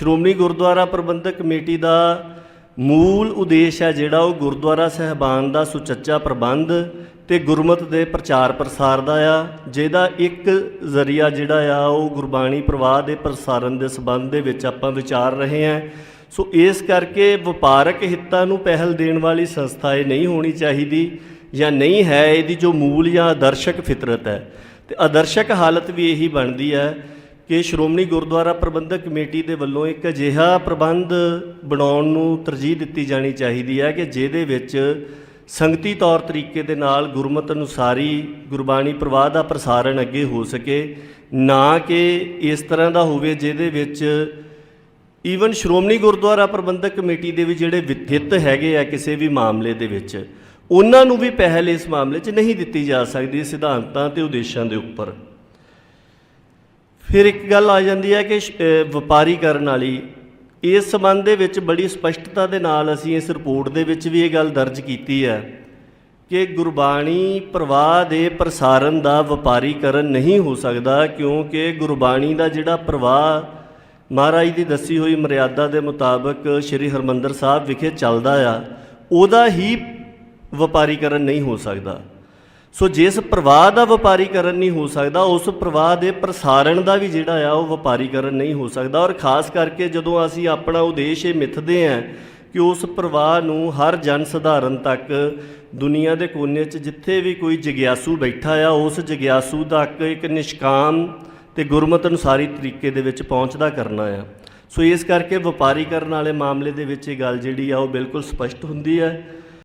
ਸ਼੍ਰੋਮਣੀ ਗੁਰਦੁਆਰਾ ਪ੍ਰਬੰਧਕ committee ਦਾ ਮੂਲ ਉਦੇਸ਼ ਹੈ ਜਿਹੜਾ ਉਹ ਗੁਰਦੁਆਰਾ ਸਹਿਬਾਨ ਦਾ ਸੁਚੱਜਾ ਪ੍ਰਬੰਧ ਤੇ ਗੁਰਮਤ ਦੇ ਪ੍ਰਚਾਰ ਪ੍ਰਸਾਰ ਦਾ ਆ, ਜਿਹਦਾ ਇੱਕ ਜ਼ਰੀਆ ਜਿਹੜਾ ਆ ਉਹ ਗੁਰਬਾਣੀ ਪ੍ਰਵਾਹ ਦੇ ਪ੍ਰਸਾਰਨ ਦੇ ਸਬੰਧ ਦੇ ਵਿੱਚ ਆਪਾਂ ਵਿਚਾਰ ਰਹੇ ਹਾਂ। ਸੋ ਇਸ ਕਰਕੇ ਵਪਾਰਕ ਹਿੱਤਾਂ ਨੂੰ ਪਹਿਲ ਦੇਣ ਵਾਲੀ ਸੰਸਥਾ ਇਹ ਨਹੀਂ ਹੋਣੀ ਚਾਹੀਦੀ ਜਾਂ ਨਹੀਂ ਹੈ ਇਹਦੀ ਜੋ ਮੂਲ ਜਾਂ ਆਦਰਸ਼ਕ ਫਿਤਰਤ ਹੈ। ਤੇ ਆਦਰਸ਼ਕ ਹਾਲਤ ਵੀ ਇਹੀ ਬਣਦੀ ਹੈ ਕਿ ਸ਼੍ਰੋਮਣੀ ਗੁਰਦੁਆਰਾ ਪ੍ਰਬੰਧਕ ਕਮੇਟੀ ਦੇ ਵੱਲੋਂ ਇੱਕ ਅਜਿਹਾ ਪ੍ਰਬੰਧ ਬਣਾਉਣ ਨੂੰ ਤਰਜੀਹ ਦਿੱਤੀ ਜਾਣੀ ਚਾਹੀਦੀ ਹੈ ਕਿ ਜਿਹਦੇ ਵਿੱਚ ਸੰਗਤੀ ਤੌਰ ਤਰੀਕੇ ਦੇ ਨਾਲ ਗੁਰਮਤ ਅਨੁਸਾਰੀ ਗੁਰਬਾਣੀ ਪ੍ਰਵਾਹ ਦਾ ਪ੍ਰਸਾਰਣ ਅੱਗੇ ਹੋ ਸਕੇ, ਨਾ ਕਿ ਇਸ ਤਰ੍ਹਾਂ ਦਾ ਹੋਵੇ ਜਿਹਦੇ ਵਿੱਚ ਈਵਨ ਸ਼੍ਰੋਮਣੀ ਗੁਰਦੁਆਰਾ ਪ੍ਰਬੰਧਕ ਕਮੇਟੀ ਦੇ ਵੀ ਜਿਹੜੇ ਵਿਥਿਤ ਹੈਗੇ ਆ ਕਿਸੇ ਵੀ ਮਾਮਲੇ ਦੇ ਵਿੱਚ, ਉਹਨਾਂ ਨੂੰ ਵੀ ਪਹਿਲ ਇਸ ਮਾਮਲੇ 'ਚ ਨਹੀਂ ਦਿੱਤੀ ਜਾ ਸਕਦੀ ਸਿਧਾਂਤਾਂ ਤੇ ਉਦੇਸ਼ਾਂ ਦੇ ਉੱਪਰ। ਫਿਰ ਇੱਕ ਗੱਲ ਆ ਜਾਂਦੀ ਹੈ ਕਿ ਸ਼- ਅ, ਵਪਾਰੀਕਰਨ ਵਾਲੀ ਇਸ ਸੰਬੰਧ ਦੇ ਵਿੱਚ ਬੜੀ ਸਪਸ਼ਟਤਾ ਦੇ ਨਾਲ ਅਸੀਂ ਇਸ ਰਿਪੋਰਟ ਦੇ ਵਿੱਚ ਵੀ ਇਹ ਗੱਲ ਦਰਜ ਕੀਤੀ ਹੈ ਕਿ ਗੁਰਬਾਣੀ ਪ੍ਰਵਾਹ ਦੇ ਪ੍ਰਸਾਰਨ ਦਾ ਵਪਾਰੀਕਰਨ ਨਹੀਂ ਹੋ ਸਕਦਾ ਕਿਉਂਕਿ ਗੁਰਬਾਣੀ ਦਾ ਜਿਹੜਾ ਪ੍ਰਵਾਹ ਮਹਾਰਾਜ ਦੀ ਦੱਸੀ ਹੋਈ ਮਰਿਆਦਾ ਦੇ ਮੁਤਾਬਕ ਸ੍ਰੀ ਹਰਮੰਦਰ ਸਾਹਿਬ ਵਿਖੇ ਚੱਲਦਾ ਆ ਉਹਦਾ ਹੀ ਵਪਾਰੀਕਰਨ ਨਹੀਂ ਹੋ ਸਕਦਾ। ਸੋ ਜਿਸ ਪ੍ਰਵਾਹ ਦਾ ਵਪਾਰੀਕਰਨ ਨਹੀਂ ਹੋ ਸਕਦਾ, ਉਸ ਪ੍ਰਵਾਹ ਦੇ ਪ੍ਰਸਾਰਣ ਦਾ ਵੀ ਜਿਹੜਾ ਆ, ਉਹ ਵਪਾਰੀਕਰਨ ਨਹੀਂ ਹੋ ਸਕਦਾ। ਔਰ ਖਾਸ ਕਰਕੇ ਜਦੋਂ ਅਸੀਂ ਆਪਣਾ ਉਦੇਸ਼ ਇਹ ਮਿੱਥਦੇ ਹਾਂ ਕਿ ਉਸ ਪ੍ਰਵਾਹ ਨੂੰ ਹਰ ਜਨ ਸਧਾਰਨ ਤੱਕ ਦੁਨੀਆ ਦੇ ਕੋਨੇ 'ਚ ਜਿੱਥੇ ਵੀ ਕੋਈ ਜਗਿਆਸੂ ਬੈਠਾ ਆ, ਉਸ ਜਗਿਆਸੂ ਤੱਕ ਇੱਕ ਨਿਸ਼ਕਾਮ ਤੇ ਗੁਰਮਤ ਅਨੁਸਾਰੀ ਤਰੀਕੇ ਦੇ ਵਿੱਚ ਪਹੁੰਚਦਾ ਕਰਨਾ ਆ। ਸੋ ਇਸ ਕਰਕੇ ਵਪਾਰੀਕਰਨ ਵਾਲੇ ਮਾਮਲੇ ਦੇ ਵਿੱਚ ਇਹ ਗੱਲ ਜਿਹੜੀ ਆ, ਉਹ ਬਿਲਕੁਲ ਸਪਸ਼ਟ ਹੁੰਦੀ ਹੈ।